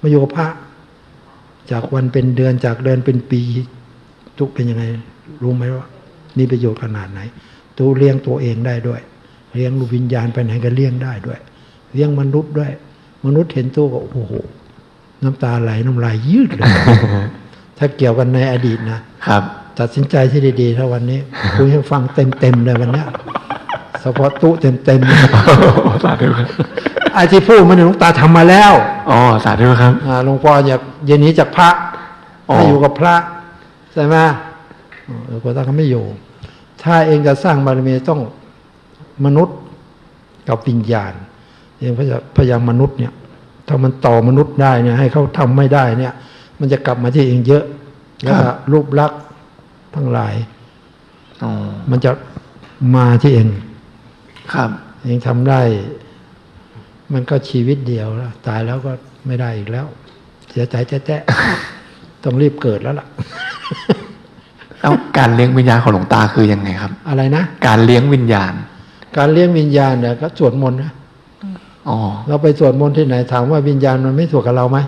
มาอยู่กับพระ จากวันเป็นเดือนจากเดือนเป็นปี ทุกเป็นยังไง รู้ไหมว่า นี่ประโยชน์ขนาดไหน ตัวเลี้ยงตัวเองได้ด้วย เลี้ยงลูกวิญญาณไปไหนก็เลี้ยงได้ด้วย เลี้ยงมนุษย์ด้วย มนุษย์เห็นตัวก็โอ้โหน้ำตาไหลน้ำลายยืดเลย ถ้าเกี่ยวกันในอดีตนะครับ ตัดสินใจที่ดีๆถ้าวันนี้คุยให้ฟังเต็มๆเลยวันเนี้ยเฉพาะตู้เต็มๆสาธุครับไอ้ที่พูดมันหลวงตาทำมาแล้ว อ๋อสาธุครับอ่าหลวงพ่ออยากเย็นนี้จากพระอ๋อให้อยู่กับพระใช่ไหมเออหลวงพ่อตาก็ไม่อยู่ ถ้าเองจะสร้างบารมีต้องมนุษย์กับวิญญาณเองพยายามพยายามมนุษย์เนี่ย ถ้ามันต่อมนุษย์ได้เนี่ย ให้เขาทำไม่ได้เนี่ย มันจะกลับมาที่เองเยอะแล้วก็รูปลักษณ์ทั้งหลายอ๋อมันจะมาที่เอง ครับ เองทำได้ มันก็ชีวิตเดียวแล้วตายแล้วก็ไม่ได้อีกแล้ว เสียใจแจ๊ะๆต้องรีบเกิดแล้วล่ะแล้วการเลี้ยงวิญญาณของหลวงตาคือยังไงครับ อะไรนะการเลี้ยงวิญญาณ การเลี้ยงวิญญาณเนี่ยก็สวดมนต์นะอ๋อเราไปสวดมนต์ที่ไหนถามว่าวิญญาณมันไม่สวดกับเราไหม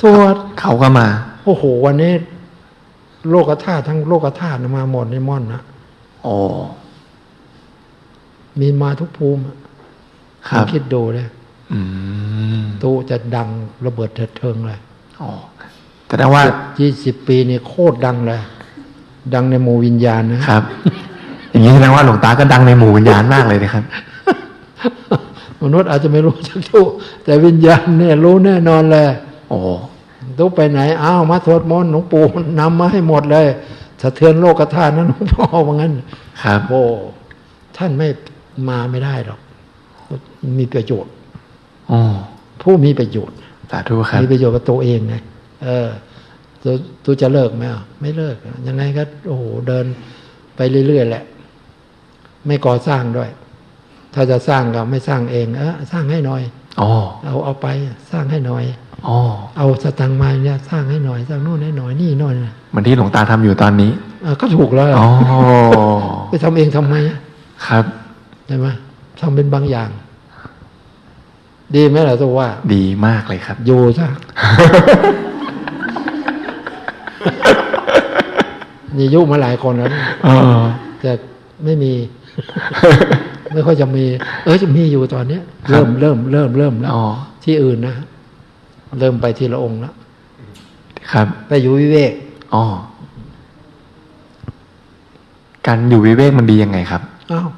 สวดเขาก็มา โอ้โห วันนี้ โลกธาตุทั้งโลกธาตุมาหมดในม่อนนะอ๋อมีมาทุกภูมิอะครับคิดดูเลยอืม ตู้จะดังระเบิดเถิดเทิงเลยอ๋อแสดงว่ายี่สิบปีนี่โคตรดังเลย ดังในหมู่วิญญาณนะครับ อย่างนี้แสดงว่าหลวงตาก็ดังในหมู่วิญญาณมากเลยนะครับ มนุษย์อาจจะไม่รู้จักตู้แต่วิญญาณเนี่ยรู้แน่นอนเลย โอ้ตู้ไปไหนอ้าวมาสวดมนต์หลวงปู่นำมาให้หมดเลยสะเทือนโลกธาตุนั้นหลวงพ่อว่างั้น ครับโอ้ท่านไม่มาไม่ได้หรอก มีประโยชน์อ๋อ ผู้มีประโยชน์สาธุครับมีประโยชน์กับตัวเองไงเออตัวตัวจะเลิกไหมอะไม่เลิกยังไงก็โอ้โหเดินไปเรื่อยๆแหละ ไม่ก่อสร้างด้วย ถ้าจะสร้างก็ไม่สร้างเองเออสร้างให้หน่อยอ๋อเอาเอาไปสร้างให้หน่อยอ๋อเอาสตังค์มาเนี่ยสร้างให้หน่อยสร้างโน่นให้หน่อยนี่หน่อยนะเหมือนที่หลวงตาทำอยู่ตอนนี้เออก็ถูกแล้วอ๋อไปทำเองทำไมอะครับใช่ไหมทำเป็นบางอย่าง ดีไหมล่ะตัวว่า ดีมากเลยครับอยู่ซะนี่ยุมาหลายคนแล้วนะเออแต่ไม่มี ไม่ค่อยจะมี เออจะมีอยู่ตอนเนี้ย เริ่มเริ่มเริ่มเริ่มแล้วอ๋อที่อื่นนะเริ่มไปทีละองค์แล้วครับ ไปอยู่วิเวกอ๋อการอยู่วิเวกมันดียังไงครับอ้าว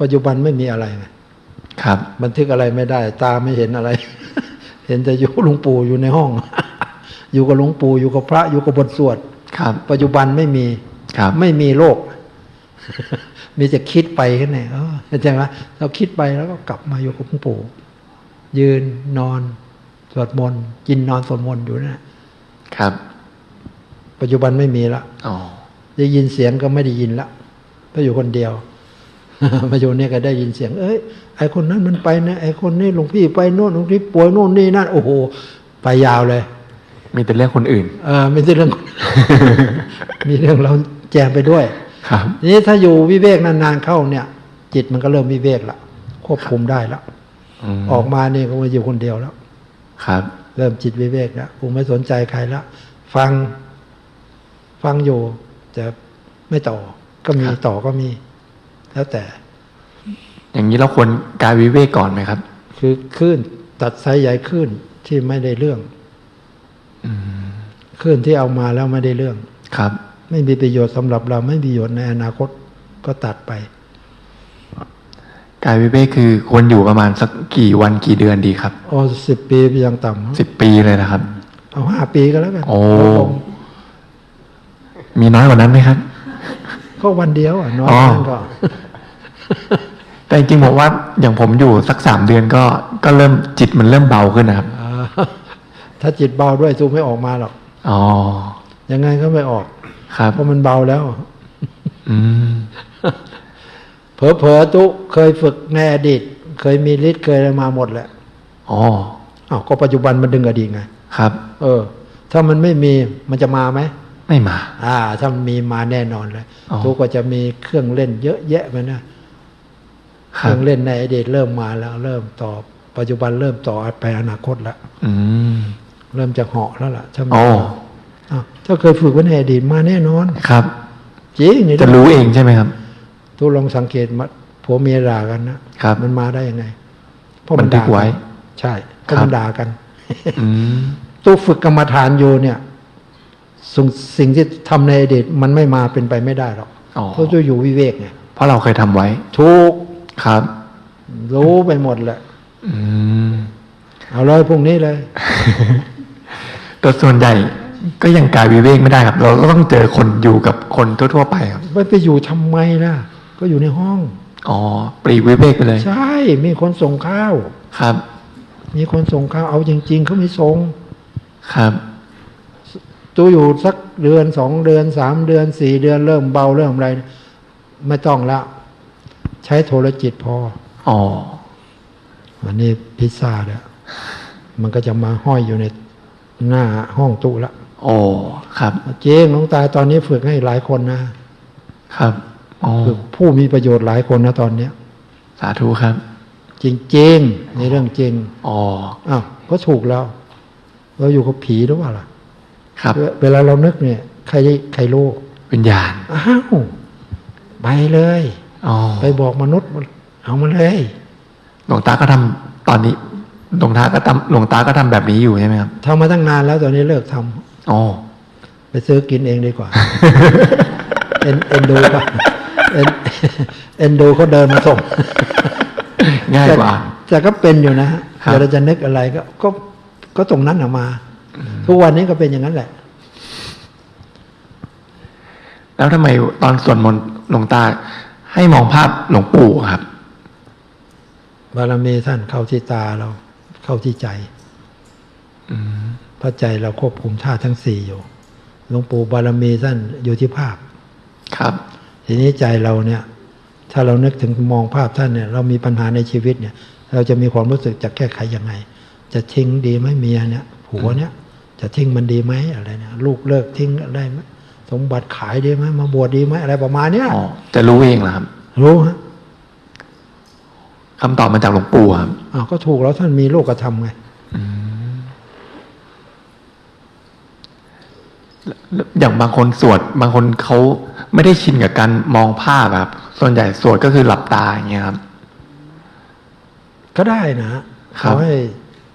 ปัจจุบันไม่มีอะไรไง ครับ บันทึกอะไรไม่ได้ ตาไม่เห็นอะไร เห็นแต่อยู่หลวงปู่อยู่ในห้อง อยู่กับหลวงปู่อยู่กับพระอยู่กับบทสวดครับ ปัจจุบันไม่มีครับ ไม่มีโลก มีแต่คิดไปแค่ไหนเออเข้าใจไหมเราคิดไปแล้วก็กลับมาอยู่กับหลวงปู่ ยืนนอนสวดมนต์กินนอนสวดมนต์อยู่นั่นนะครับ ปัจจุบันไม่มีละอ๋อได้ยินเสียงก็ไม่ได้ยินละเพราะอยู่คนเดียว มาอยู่เนี่ยก็ได้ยินเสียง เอ้ยไอคนนั้นมันไปนะไอคนนี้หลวงพี่ไปโน่นหลวงพี่ป่วยโน่นนี่นั่นโอ้โหไปยาวเลย มีแต่เรื่องคนอื่นเออไม่ใช่เรื่อง มีเรื่องเราแจมไปด้วย ครับทีนี้ถ้าอยู่วิเวกนานๆเข้าเนี่ย จิตมันก็เริ่มวิเวกละควบคุมได้แล้วมออกมาเนี่ยก็มาอยู่คนเดียวแล้ว ครับ เริ่มจิตวิเวกแล้วกูไม่สนใจใครละฟังฟังอยู่แต่ไม่ต่อก็มีต่อก็มี แล้วแต่ อย่างนี้เราควรกายวิเวกก่อนไหมครับ คือคลื่นตัดสายใหญ่คลื่นที่ไม่ได้เรื่องอืมคลื่นที่เอามาแล้วไม่ได้เรื่อง ครับ ไม่มีประโยชน์สำหรับเราไม่มีประโยชน์ในอนาคตก็ตัดไปกายวิเวกคือควรอยู่ประมาณสักกี่วันกี่เดือนดีครับโอ้สิบปียังต่ำสิบปีเลยนะครับ เอาห้าปีก็แล้วกันโอ้ลดลงมีน้อยกว่านั้นไหมครับ ก็วันเดียวอะน้อยอ๋อนั่นก็แต่จริงๆผมว่าอย่างผมอยู่สักสามเดือนก็ก็เริ่มจิตมันเริ่มเบาขึ้นนะครับอ่าถ้าจิตเบาด้วยสู้ไม่ออกมาหรอกอ๋อยังไงก็ไม่ออก ครับเพราะมันเบาแล้ว อืมเผลอๆตุเคยฝึกในอดีต เคยมีฤทธิ์เคยอะไรมาหมดแหละอ๋ออ้าวก็ปัจจุบันมันดึงอดีตไงครับ เออ ถ้ามันไม่มีมันจะมาไหม ไม่มา อ่า ถ้ามันมีมาแน่นอนเลยอ๋อทุกก็จะมีเครื่องเล่นเยอะแยะไปนะเคครัรื่บองเล่นในอดีตเริ่มมาแล้ว เริ่มต่อ ปัจจุบันเริ่มต่อไปอนาคตแล้วอืมเริ่มจะเหาะแล้วล่ะถ้ามีโอ้อ้าวถ้าเคยฝึกไว้ในอดีตมาแน่นอน ครับจริงนี่จะรู้เองใช่ไหมครับทุกลองสังเกตมาผัวเมียด่ากันนะครับ มันมาได้ยังไงเพราะมันบันทึกด่าไว้ ใช่เพราะครับมันด่ากันอืมตู้ฝึกกรรมฐานอยู่เนี่ย สิ่งสิ่งที่ทำในอดีตมันไม่มาเป็นไปไม่ได้หรอกอ๋อเพราะจะอยู่วิเวกไงเพราะเราเคยทำไว้ทุกครับ รู้ไปหมดแหละอืมเอาเลยพรุ่งนี้เลยแต่ส่วนใหญ่ก็ยังกายวิเวกไม่ได้ครับ เราก็ต้องเจอคนอยู่กับคนทั่วๆไปครับไม่ไปอยู่ทำไมล่ะ ก็อยู่ในห้อง อ๋อปรีกวิเวกไปเลย ใช่ มีคนส่งข้าวครับ มีคนส่งข้าวเอาจริง ๆเขาไม่ส่งครับ ตัวอยู่สักเดือนสองเดือนสามเดือนสี่เดือนเริ่มเบาเริ่มอะไร ไม่ต้องละ ใช้โทรจิตพอ อ๋อวันนี้พิซซ่าเนี่ยมันก็จะมาห้อยอยู่ในหน้าห้องตู้ละโอ้ครับ เจ๊งหลวงตาตอนนี้ฝึกให้หลายคนนะ ครับอ๋อฝึกผู้มีประโยชน์หลายคนนะตอนเนี้ย สาธุครับ จริงๆในเรื่องจริง อ๋ออ้าวก็ถูกแล้ว เราอยู่กับผีหรือเปล่าล่ะ ครับเวเวลาเรานึกเนี่ย ใครได้ใครรู้วิญญาณอ้าวไปเลยอ๋อไปบอกมนุษย์เอามาเลย หลวงตาก็ทำตอนนี้ หลวงตาก็ทำหลวงตาก็ทำแบบนี้อยู่ใช่ไหมครับทำมาตั้งนานแล้วตอนนี้เลิกทำอ๋อไปซื้อกินเองดีกว่า เอ็นเอ็นดูก็เอ็นเอ็นดูเขาเดินมาส่งง่ายกว่าแต่แต่ก็เป็นอยู่นะฮะครับเวลาจะนึกอะไรก็ก็ก็ตรงนั้นออกมา ทุกวันนี้ก็เป็นอย่างนั้นแหละ แล้วทำไมตอนสวดมนต์หลวงตาให้มองภาพหลวงปู่ครับ บารมีท่านเข้าที่ตาเราเข้าที่ใจอืมพระใจเราควบคุมธาตุทั้งสี่อยู่หลวงปู่บารมีท่านอยู่ที่ภาพ ครับ ทีนี้ใจเราเนี่ย ถ้าเรานึกถึงมองภาพท่านเนี่ย เรามีปัญหาในชีวิตเนี่ย เราจะมีความรู้สึกจะแก้ไขยังไง จะทิ้งดีไหมเมียเนี่ย ผัวเนี่ย จะทิ้งมันดีไหมอะไรเนี่ยลูกเลิกทิ้งได้ไหมสมบัติขายดีไหมมาบวชดีไหมอะไรประมาณเนี้ยอ๋อจะรู้เองเหรอครับ รู้ฮะคำตอบมาจากหลวงปู่ครับอ้าวก็ถูกแล้วท่านมีโลกธรรมไงแล้วอย่างบางคนสวด บางคนเขาไม่ได้ชินกับการมองภาพอะครับ ส่วนใหญ่สวดก็คือหลับตาอย่างเงี้ยครับ ก็ได้นะครัขบอให้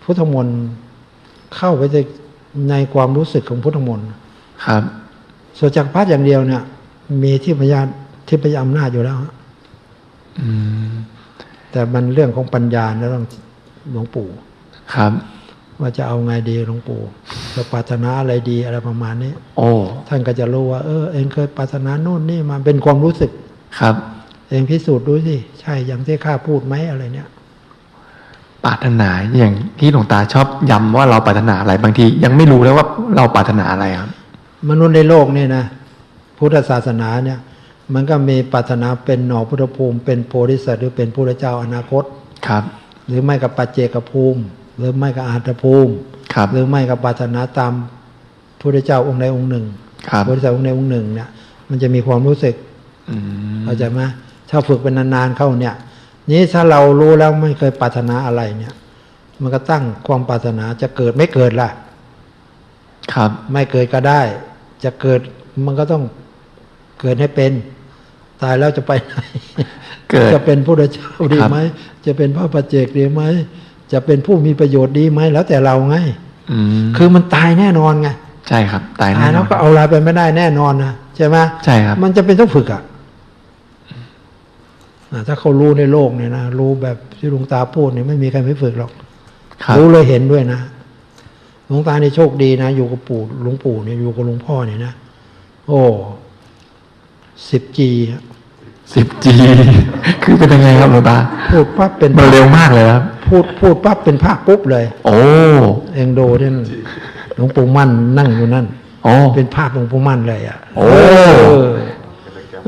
พุทธมนต์ เข้าไปในในความรู้สึกของพุทธมนต์ครับส่วนจากรพรรดิอย่างเดียวเนี่ย มีที่พยานที่พยาอำนาจอยู่แล้วฮะอืมแต่มันเรื่องของปัญญาแล้วต้องหลวงปู่ครับ ว่าจะเอาไงดีหลวงปู่จะปรารถนาอะไรดีอะไรประมาณนี้โอ้ท่านก็จะรู้ว่าเออเองเคยปรารถนาโน่นนี่มาเป็นความรู้สึกครับ เองพิสูจน์ดูสิใช่อย่างที่ข้าพูดไหมอะไรเนี่ย ปรารถนาอย่างที่หลวงตาชอบย้ำว่าเราปรารถนาอะไรบางที ยังไม่รู้แล้วว่าเราปรารถนาอะไรครับ มนุษย์ในโลกนี่นะพุทธศาสนาเนี่ย มันก็มีปรารถนาเป็นหน่อพุทธภูมิ เป็นโพธิสัตว์หรือเป็นพระเจ้าอนาคตครับ หรือไม่กับปัจเจกภูมิ หรือไม่กับอาตภูมิครับหรือไม่กับปรารถนาตามพระเจ้าองค์ใดองค์หนึ่งครับพระเจ้าองค์ใดองค์หนึ่งเนี่ยมันจะมีความรู้สึกอืมเข้าใจไหมถ้าฝึกเป็นนานๆเข้าเนี่ย นี้ถ้าเรารู้แล้วไม่เคยปรารถนาอะไรเนี่ย มันก็ตั้งความปรารถนาจะเกิดไม่เกิดล่ะ ครับ ไม่เกิดก็ได้ จะเกิดมันก็ต้องเกิดให้เป็น ตายแล้วจะไปไหนเกิดจะเป็นพระเจ้าดีครับไหมจะเป็นพระปัจเจกดีไหมจะเป็นผู้มีประโยชน์ดีไหมแล้วแต่เราไงอืมคือมันตายแน่นอนไงใช่ครับ ตายตาแน่ยนแล้อวนก็เอาอะไรไปไม่ได้แน่นอนนะใช่ไหมใช่ครับ มันจะเป็นต้องฝึกอะอะ ถ้าเขารู้ในโลกเนี่ยนะรู้แบบที่หลวงตาพูดเนี่ยไม่มีใครไม่ฝึกหรอกครับรู้เลยเห็นด้วยนะหลวงตาเนี่โชคดีนะ อยู่กับปู่หลวงปู่เนี่ยอยู่กับหลวงพ่อเนี่ยนะโอ้สิบจีสิบจีคือเป็นยังไงครับหลวงตาพูดปั๊บเป็นมันเร็วมากเลยครับ พูดพูดปั๊บเป็นภาคปุ๊บเลย โอ้เองโดเนี่ยหลวงปู่มั่นนั่งอยู่นั่นโอ้เป็นภาพหลวงปู่มั่นเลยอะโอ้เออ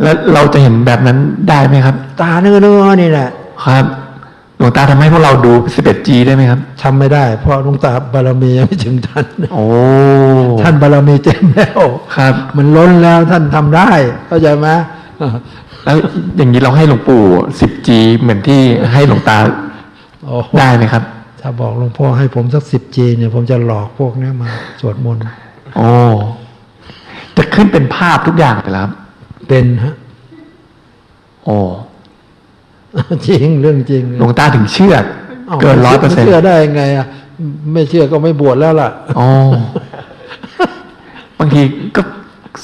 แล้วเราจะเห็นแบบนั้นได้ไหมครับ ตาเนื้อเนื้อนี่แหละครับหลวงตาทำให้พวกเราดู 11G ได้ไหมครับทำไม่ได้ เพราะหลวงตาบารมียังไม่ถึงท่านโอ้ท่านบารมีเต็มแล้วครับ มันล้นแล้วท่านทำได้เข้าใจไหมแล้วอย่างนี้เราให้หลวงปู่ 10G เหมือนที่ให้หลวงตาโอ้ได้ไหมครับทถ้าบอกหลวงพ่อให้ผมสักสิบจีเนี่ย ผมจะหลอกพวกเนี้ยมาสวดมนต์โอ้จะขึ้นเป็นภาพทุกอย่างเลยเหรอครับ เป็นฮะโอ้จริงเรื่องจริงหลวงตาถึงเชื่ออ้าวเกินร้อยเปอร์เซ็นต์เชื่อได้ยังไงอะไม่เชื่อก็ไม่บวชแล้วล่ะโอ้บางทีก็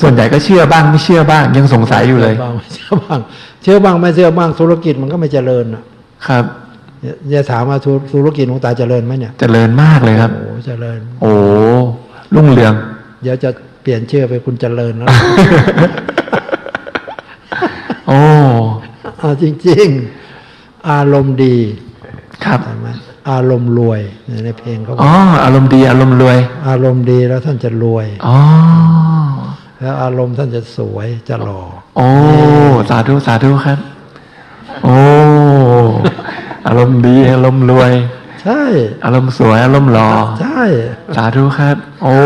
ส่วนใหญ่ก็เชื่อบ้างไม่เชื่อบ้าง ยังสงสัยอยู่เลยเชื่บ้างไม่เชื่อบ้าง เชื่อบ้างไม่เชื่อบ้างธุรกิจมันก็ไม่เจริญอะ ครับอย่าอย่าถามว่าธุธุรกิจหลวงตาเจริญไหมเนี่ย เจริญมากเลยครับ โอ้เจริญ โอ้รุ่งเรือง เดี๋ยวจะเปลี่ยนชื่อไปคุณเจริญแล้ว โอ้เอาจริง ๆ อารมณ์ดีครับใช่ไหมอารมณ์รวยในเพลงเขาบอ๋ออกอารมณ์ดี อารมณ์รวย อารมณ์ดีแล้วท่านจะรวยอ๋อแล้วอารมณ์ท่านจะสวยจะหล่อโอ้สาธุสาธุครับ โอ้อารมณ์ดีอารมณ์รวย ใช่ อารมณ์สวยอารมณ์หล่อใช่สาธุครับ โอ้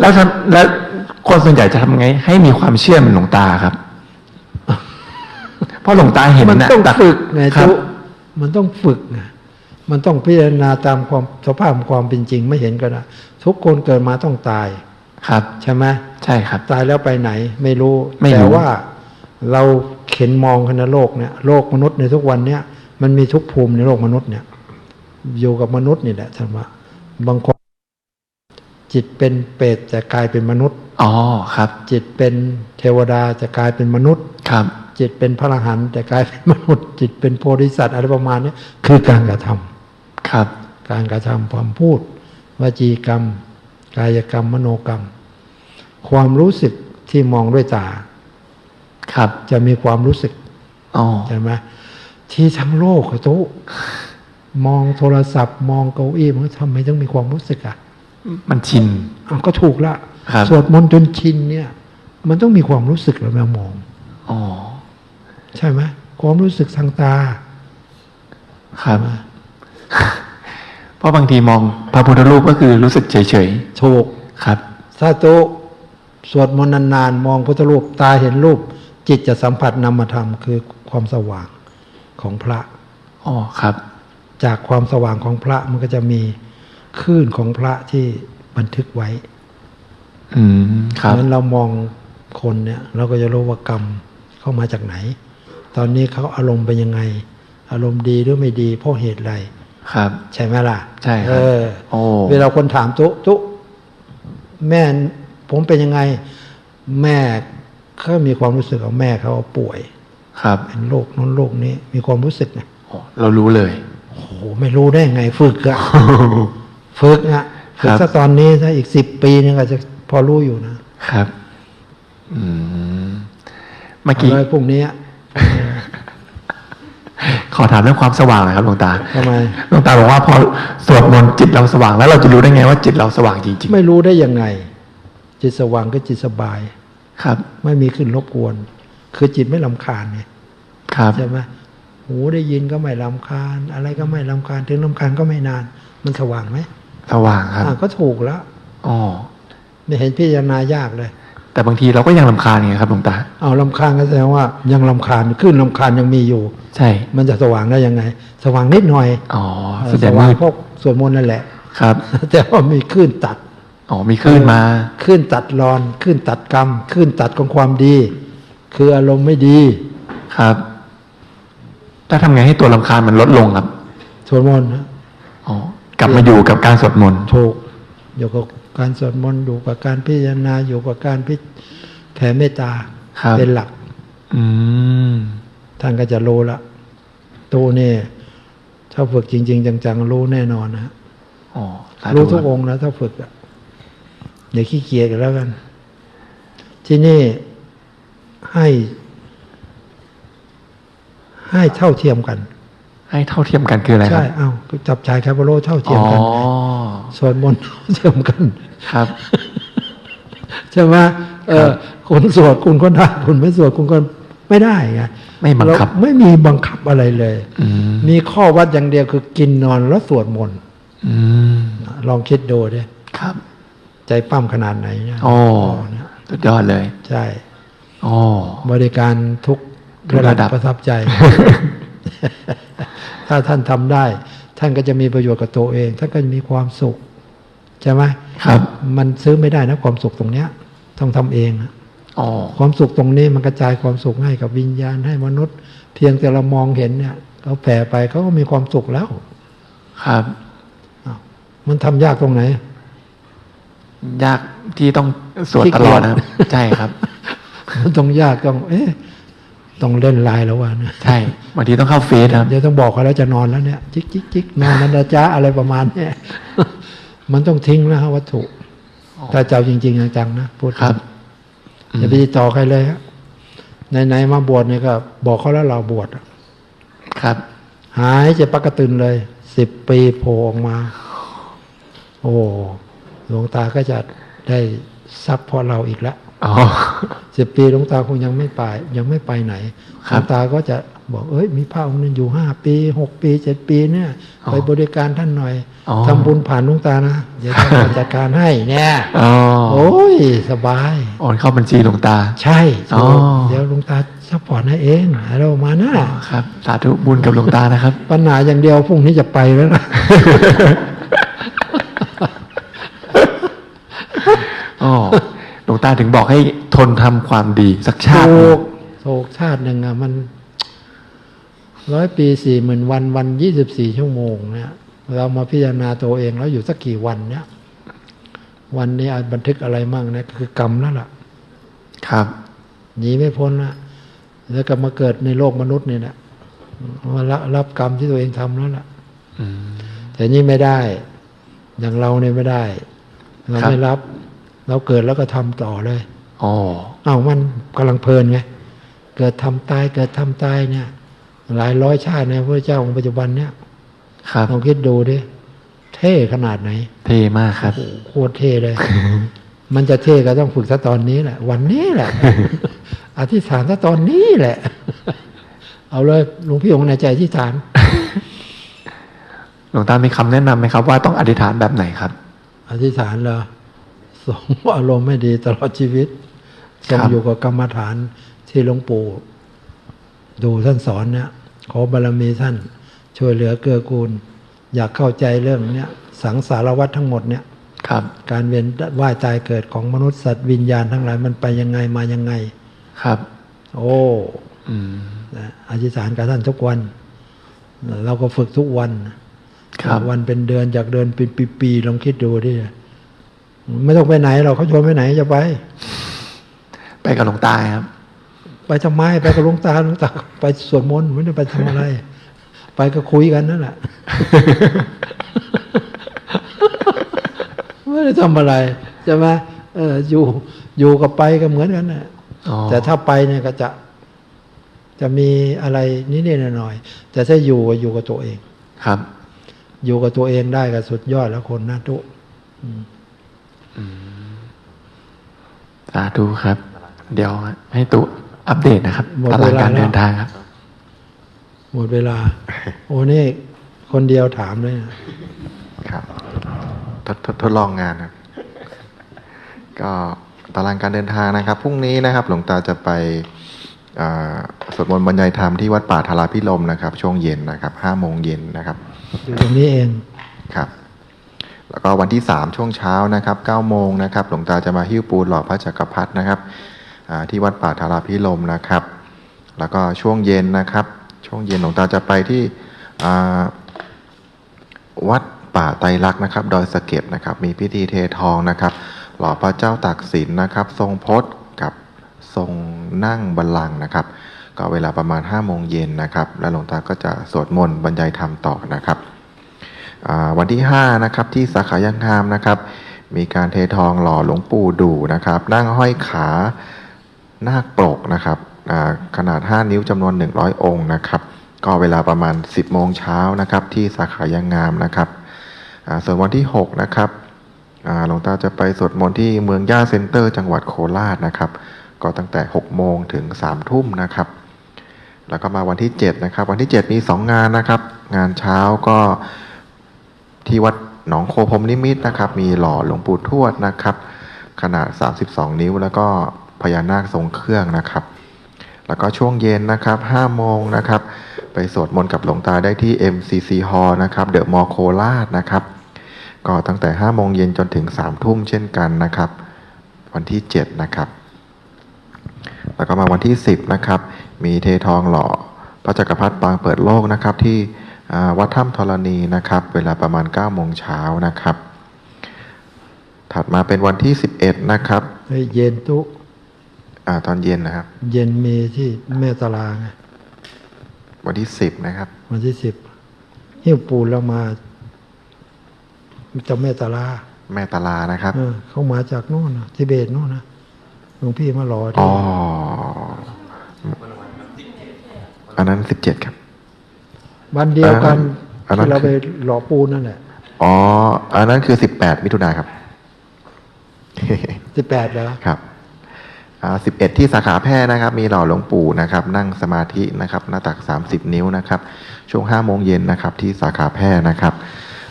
แล้วทำแล้วคนส่วนใหญ่จะทำไง ให้มีความเชื่อเหมือนหลวงตาครับ เพราะหลวงตาเห็นมันนะต้องแต่ฝึกไงครับจุมันต้องฝึกไงมันต้องพิจารณาตามความสภาพความเป็นจริงไม่เห็นก็ได้ทุกคนเกิดมาต้องตาย ครับ ใช่ไหมใช่ครับ ตายแล้วไปไหน ไม่รู้ไม่รู้แต่ว่าเราเข็นมองกันนะโลกเนี่ยโลกมนุษย์ในทุกวันเนี่ยมันมีทุกภูมิในโลกมนุษย์เนี่ย อยู่กับมนุษย์นี่แหละท่านว่าบางคนจิตเป็นเปรตแต่กลายเป็นมนุษย์อ๋อครับ จิตเป็นเทวดาจะกลายเป็นมนุษย์ครับ จิตเป็นพระอรหันต์แต่กลายเป็นมนุษย์จิตเป็นโพธิสัตว์อะไรประมาณนี้คือการกระทำครับ การกระทำความพูดวจีกรรม กายกรรมมโนกรรม ความรู้สึกที่มองด้วยตา ครับ จะมีความรู้สึกอ๋อใช่ไหมที่ทั้งโลกอะตุ๊มองโทรศัพท์ มองเก้าอี้มันทำไมต้องมีความรู้สึกอะมันชินอ้าวก็ถูกละครับสวดมนต์จนชินเนี่ย มันต้องมีความรู้สึกแล้วแมวมอง อ๋อ ใช่ไหมความรู้สึกทางตาครับเพราะบางทีมองพระพุทธรูปก็คือรู้สึกเฉยถูกๆครับถ้าโตะสวดมนต์นานๆมองพุทธรูปตาเห็นรูป จิตจะสัมผัสนามธรรมคือความสว่างของพระอ๋อครับ จากความสว่างของพระมันก็จะมีคลื่นของพระที่บันทึกไว้ อืมครับนั้นเรามองคนเนี่ย เราก็จะรู้ว่ากรรมเข้ามาจากไหน ตอนนี้เขาอารมณ์เป็นยังไง อารมณ์ดีหรือไม่ดีเพราะเหตุอะไรครับ ใช่ไหมล่ะ ใช่ครับเออโอ้เวลาคนถามตุ๊ตุ๊แม่ผมเป็นยังไง แม่เขามีความรู้สึกของแม่เขาป่วย ครับเป็นโรคนั้นโรคนี้มีความรู้สึกไงโอ้เรารู้เลยโอ้โหไม่รู้ได้ไง ฝึกอะฝึกอะฝึกครับถ้าตอนนี้ถ้าอีกสิบปีนึงอาจจะพอรู้อยู่นะครับ อืมเมื่อกี้อะไรพวกนี้ ขอถามเรื่องความสว่างหน่อยครับหลวงตาทำไมหลวงตาบอกว่าพอสวดมนต์จิตเราสว่าง แล้วเราจะรู้ได้ไงว่าจิตเราสว่างจริงไม่รู้ได้ยังไง จิตสว่างก็จิตสบายๆครับ ไม่มีขึ้นรบกวน คือจิตไม่ลำคาญไงครับใช่ไหมหูได้ยินก็ไม่ลำคาญ อะไรก็ไม่ลำคาญ ถึงลำคาญก็ไม่นาน มันสว่างไหมสว่างครับอ่าก็ถูกแล้วอ๋อไม่เห็นพิจารณายากเลย แต่บางทีเราก็ยังลำคาญไงครับหลวงตา เอาลำคาญก็แสดงว่ายังลำคาญขึ้นลำคาญยังมีอยู่ ใช่ มันจะสว่างได้ยังไง สว่างนิดหน่อย อ๋อเออส่วนใหสญ่ว่างมืดพวกสวดมนต์นั่นแหละ ครับ แต่ว่ามีขึ้นตัด อ๋อ มีคลื่นมาขึ้นตัดรอนขึ้นตัดกรรมขึ้นตัดของความดี คืออารมณ์ไม่ดี ครับ ถ้าทำไงให้ตัวลำคาญมันลดลงครับ สวดมนต์นะอ๋อ กลับมาอยู่กับการสวดมนต์ ถูกอยู่กับ การสวดมนต์อยู่กับการพิจารณาอยู่กับการพิแผ่เมตตาครับเป็นหลัก อืมท่านก็จะรู้ละตัวนี่ถ้าฝึกจริง ๆ จังๆรู้แน่นอนนะฮะอ๋อสาธุรู้ทุกคอบงค์นะถ้าฝึกอะอย่าขี้เกียจกันแล้วกัน ที่นี่ให้ ให้เท่าเทียมกัน ให้เท่าเทียมกันคืออะไรคใช่รับเอ้าจับชายคาร์โบโลเท่าเทียอ๋มอกันสวดมนต์เท่าเทียมกัน ครับใช่ไหมเออคุณสวดคุณก็ได้คุณไม่สวดคุณก็ไม่ได้ไงไม่บังคับเราไม่มีบังคับอะไรเลยอืมมีข้อวัดอย่างเดียวคือกินนอนแล้วสวดมนต์อืมลองคิดดูดิครับ ใจปั้มขนาดไหนเนี่ยโอ้เนี่ยสุดยอดเลย ใช่โอ้บริการทุกทุกระดับประทับใจ ถ้าท่านทำได้ ท่านก็จะมีประโยชน์กับตัวเอง ท่านก็จะมีความสุขใช่ไหมครับ มันซื้อไม่ได้นะความสุขตรงเนี้ย ต้องทำเองอะอ๋อความสุขตรงนี้มันกระจายความสุขให้กับวิญญาณให้มนุษย์ เพียงแต่เรามองเห็นเนี่ยเขาแผ่ไปเขาก็มีความสุขแล้ว ครับอ้าวมันทำยากตรงไหน ยากที่ต้องสวดขี้ตเกีลยจอดนะครับ ใช่ครับ มันต้องยากต้อง เอ๊ะ ต้องเล่นไลน์แล้ววะเนี่ยใช่บางทีต้องเข้าเฟซครับเดี๋ยวต้องบอกเขาแล้วจะนอนแล้วเนี่ยจิกจิกจิกนอนนันนะจ๊ะอะไรประมาณเนี้ยมันต้องทิ้งแล้วฮะวัตถุถ้าเจ้าจริง ๆ จังๆนะพูดครับอย่าไปติดต่อใครเลยฮะไหนๆมาบวชเนี่ยก็ บอกเขาแล้วเราบวชอะครับ หายจะปักกระตุนเลยสิบปีโผล่ออกมา โอ้หลวงตาก็จะได้ทรัพย์เพราะเราอีกแล้วอ๋อ สิบปีหลวงตาคงยังไม่ไป ยังไม่ไปไหนหครัลบวงตาก็จะบอกเอ้ยมีพระองค์นึงอยู่ห้าปีหกปีเจ็ดปีเนี่ยอ๋อไปบริการท่านหน่อยอ๋อทำบุญผ่านหลวงตานะเดี๋ยวท่านจะจัดการให้เนี่ยอ๋อโอ้ยสบายโอนเข้าบัญชีหลวงตา ใช่อ๋อเดี๋ยวหลวงตาซัพพอร์ตให้เองอะไรประมาณนั้นอ๋อน่ะครับ สาธุบุญกับหลวงตานะครับ ปัญหาอย่างเดียวพรุ่งนี้จะไปแล้วนะ อ๋อ หลวง ตาถึงบอกให้ทนทำความดีสักชาติหถูนึ่งกถูกชาติหนึ่งอะมันร้อยปีสี่หมื่นวันวันยี่สิบสี่ชั่วโมงเนี่ยเรามาพิจารณาตัวเองแล้วอยู่สักกี่วันเนี่ยวันนี้อาจบันทึกอะไรมั่งเนี่ยคือกรรมแล้วล่ะครับหนีไม่พ้นละแล้วก็มาเกิดในโลกมนุษย์เนี่ยนะมารับรับกรรมที่ตัวเองทำแล้วล่ะอืมแต่นี่ไม่ได้ อย่างเราเนี่ยไม่ได้ เราครับไม่รับ เราเกิดแล้วก็ทำต่อเลยอ๋ออ้าวมันกำลังเพลินไงเกิดทำตายเกิดทำตายเนี่ย หลายร้อยชาติในพระเจ้าองค์ปัจจุบันเนี่ยครับลองคิดดูดิเท่ขนาดไหน เท่มากครับโอ้โหโคตรเท่เลย มันจะเท่ก็ต้องฝึกซะตอนนี้แหละ วันนี้แหละ อธิษฐานซะตอนนี้แหละ เอาเลยหลวงพี่องค์ในใจอธิษฐานหลวงตามีคำแนะนำไหมครับ ว่าต้องอธิษฐานแบบไหนครับ อธิษฐานเหรอ สงอารมณ์ไม่ดีตลอดชีวิตทรงครับอยู่กับกรรมฐานที่หลวงปู่ดูท่านสอนเนี่ยขอบารมีท่านช่วยเหลือเกื้อกูล อยากเข้าใจเรื่องเนี้ยสังสารวัฏทั้งหมดเนี่ยครับ การเวียนว่ายตายเกิดของมนุษย์สัตว์วิญญาณทั้งหลายมันไปยังไงมายังไงครับ โอ้อืมนะอธิษฐานกับท่านทุกวัน เราก็ฝึกทุกวันครับวันเป็นเดือนจากเดือนเป็นปีๆลองคิดดูดิ ไม่ต้องไปไหนเราเขาชวนไปไหนจะไป ไปกับหลวงตาครับ ไปทำไมไปกับหลวงตาหลวงตาไปสวดมนต์ไม่ได้ไปทำอะไร ไปก็คุยกันนั่นแหละไม่ได้ทำอะไรใช่ไหมเอออยู่อยู่กับไปก็เหมือนกันนะอ๋อแต่ถ้าไปเนี่ยก็จะจะมีอะไรนิดๆหน่อยๆแต่ถ้าอยู่ก็อยู่กับตัวเองครับ อยู่กับตัวเองได้ก็สุดยอดแล้วคนนะทุก สาธุครับ เดี๋ยวให้ตุอัปเดตนะครับหมดตาเวรางลาการแล้วเดินทางครับ หมดเวลา โอ้นี่คนเดียวถามเลยนะครับทดทดทดลองงานครับ ก็ตารางการเดินทางนะครับพรุ่งนี้นะครับ หลวงตาจะไปอ่าสวดมนต์บรรยายธรรมที่วัดป่าธาราพิรมนะครับ ช่วงเย็นนะครับห้าโมงเย็นนะครับอยู่ตรงนี้เองครับ แล้วก็วันที่สามช่วงเช้านะครับเก้าโมงนะครับหลวงตาจะมาหิ้วปูนหล่อพระจักรพรรดินะครับที่วัดป่าธาราพิรมนะครับ แล้วก็ช่วงเย็นนะครับ ช่วงเย็นหลวงตาจะไปที่วัดป่าไตรลักษ์นะครับ ดอยสะเก็ดนะครับ มีพิธีเททองนะครับ หล่อพระเจ้าตากสินนะครับ ทรงพจน์กับทรงนั่งบัลลังก์นะครับ ก็เวลาประมาณ5้าโมงเย็นนะครับ แล้วหลวงตาก็จะสวดมนต์บรรยายธรรมต่อนะครับ วันที่ 5 นะครับที่สาขายังงามนะครับ มีการเททองหล่อหลวงปู่ดูนะครับ นั่งห้อยขานาคปลกนะครับขนาด 5 นิ้วจำนวน 100 องค์นะครับ ก็เวลาประมาณ 10 โมงเช้านะครับ ที่สาขายังงามนะครับอ่าส่วนวันที่ 6 นะครับหลวงตาจะไปสวดมนต์ที่เมืองย่าเซ็นเตอร์ จังหวัดโคราชนะครับ ก็ตั้งแต่ 6 โมงถึง 3 ทุ่มนะครับ แล้วก็มาวันที่ 7 นะครับ วันที่ 7 มี 2 งานนะครับ งานเช้าก็ ที่วัดหนองโคพรมนิมิตนะครับ มีหล่อหลวงปู่ทวดนะครับ ขนาด 32 นิ้ว แล้วก็พญานาคทรงเครื่องนะครับ แล้วก็ช่วงเย็นนะครับ5โมงนะครับ ไปสวดมนต์กับหลวงตาได้ที่ MCC Hall นะครับเดอะมอลโคราชนะครับ ก็ตั้งแต่5โมงเย็นจนถึง3ทุ่มเช่นกันนะครับ วันที่ 7 นะครับ แล้วก็มาวันที่ 10 นะครับ มีเททองหล่อพระจักรพรรดิปางเปิดโลกนะครับที่ วัดถ้ำธรณีนะครับ เวลาประมาณ9โมงเช้านะครับ ถัดมาเป็นวันที่ 11 นะครับเฮ้ยเย็นตุอาตอนเย็นนะครับ เย็นมีที่แม่ตาลาไงวันที่10นะครับ วันที่สิบหิ้วปูนแล้วมาเจะแม่ตาลา แม่ตาลานะครับเออเขามาจากโน่นนะทิเบตโน่นนะหลวงพี่มารอที่อ๋ออันนั้น17ครับ วันเดียวกันอันนั้นที่เราคือไปหล่อปูนนั่นแหละอ๋อ อันนั้นคือ18มิถุนาครับ สิบแปดแล้วครับอ่า11ที่สาขาแพร่นะครับ มีหล่อหลวงปู่นะครับ นั่งสมาธินะครับ หน้าตัก30นิ้วนะครับ ช่วง5โมงเย็นนะครับ ที่สาขาแพร่นะครับ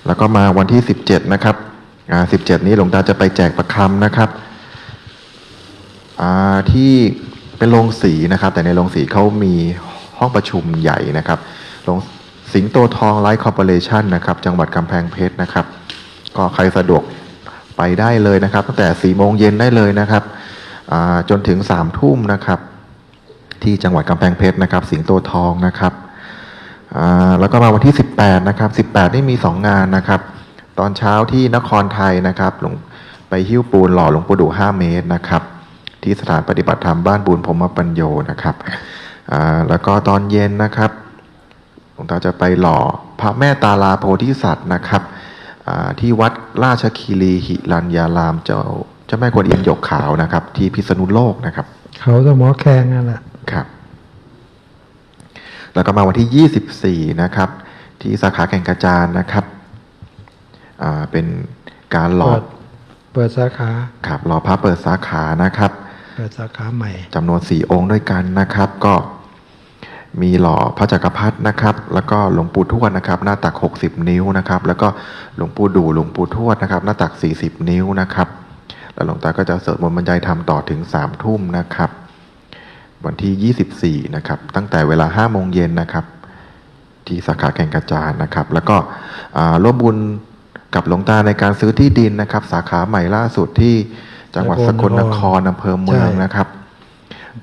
แล้วก็มาวันที่17นะครับอ่า17นี้หลวงตาจะไปแจกประคำนะครับอ่าที่เป็นโรงสีนะครับ แต่ในโรงสีเขามีห้องประชุมใหญ่นะครับโรง สิงโตทองไลท์คอร์ปอเรชันนะครับจังหวัดกำแพงเพชรนะครับ ก็ใครสะดวกไปได้เลยนะครับ ตั้งแต่4โมงเย็นได้เลยนะครับจนถึง3ทุ่มนะครับ ที่จังหวัดกำแพงเพชรนะครับ สิงโตทองนะครับแล้วก็มาวันที่ 18นะครับ18นี่มี 2 งานนะครับ ตอนเช้าที่นครไทยนะครับหลวงไปหิ้วปูนหล่อหลวงปู่ดู5เมตรนะครับ ที่สถานปฏิบัติธรรมบ้านบุญพรมปัญโยนะครับแล้วก็ตอนเย็นนะครับ หลวงตาจะไปหล่อพระแม่ตาลาโพธิสัตว์นะครับอ่าที่วัดราชคีรีหิรัญญารามเจ้าเจ้าแม่กวนอิมหยกขาวนะครับ ที่พิษณุโลกนะครับ เขาสมอแขงนั่นแหละครับ แล้วก็มาวันที่24นะครับ ที่สาขาแก่งกระจานนะครับอ่าเป็นการหล่อเปิดเปิดสาขาครับหล่อพระเปิดสาขานะครับ เปิดสาขาใหม่จำนวนสี่องค์ด้วยกันนะครับ ก็ มีหล่อพระจักรพรรดินะครับ แล้วก็หลวงปู่ทวดนะครับ หน้าตัก 60 นิ้วนะครับ แล้วก็หลวงปู่ดูหลวงปู่ทวดนะครับ หน้าตัก 40 นิ้วนะครับ แล้วหลวงตาก็จะสวดมนต์บรรยายธรรมต่อถึง3ทุ่มนะครับ วันที่ 24 นะครับ ตั้งแต่เวลา5โมงเย็นนะครับ ที่สาขาแก่งกระจานนะครับ แล้วก็อ่าร่วมบุญกับหลวงตาในการซื้อที่ดินนะครับ สาขาใหม่ล่าสุดที่จังหวัดสกลนครอำเภอเมืองนะครับ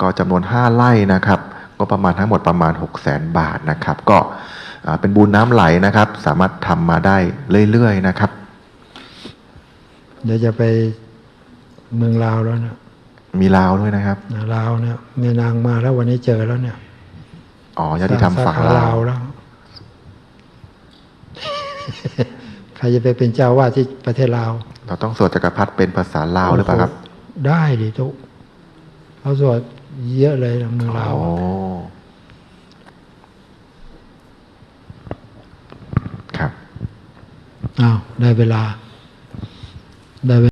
ก็จำนวน 5 ไร่นะครับ ก็ประมาณทั้งหมดประมาณ 6 0 0 0 0 0บาทนะครับ ก็อ่าเป็นบุญน้ำไหลนะครับ สามารถทำมาได้เรื่อยๆนะครับ เดี๋ยวจะไปเมืองลาวแล้วนะมีลาวด้วยนะครับนะลาวเนี่ยแม่นางมาแล้ววันนี้เจอแล้วเนี่ย อ๋อญาติธรรมฝั่งสขลาวแล้วใครจะไปเป็นเจ้าวาดที่ประเทศลาว เราต้องสวดจักรพรรดิเป็นภาษาลาวหรือเปล่าครับ ได้ดิทุกเขาสวด เยอะเลยนะเมืองลาวโอ้ครับอ้าวได้เวลาได้เว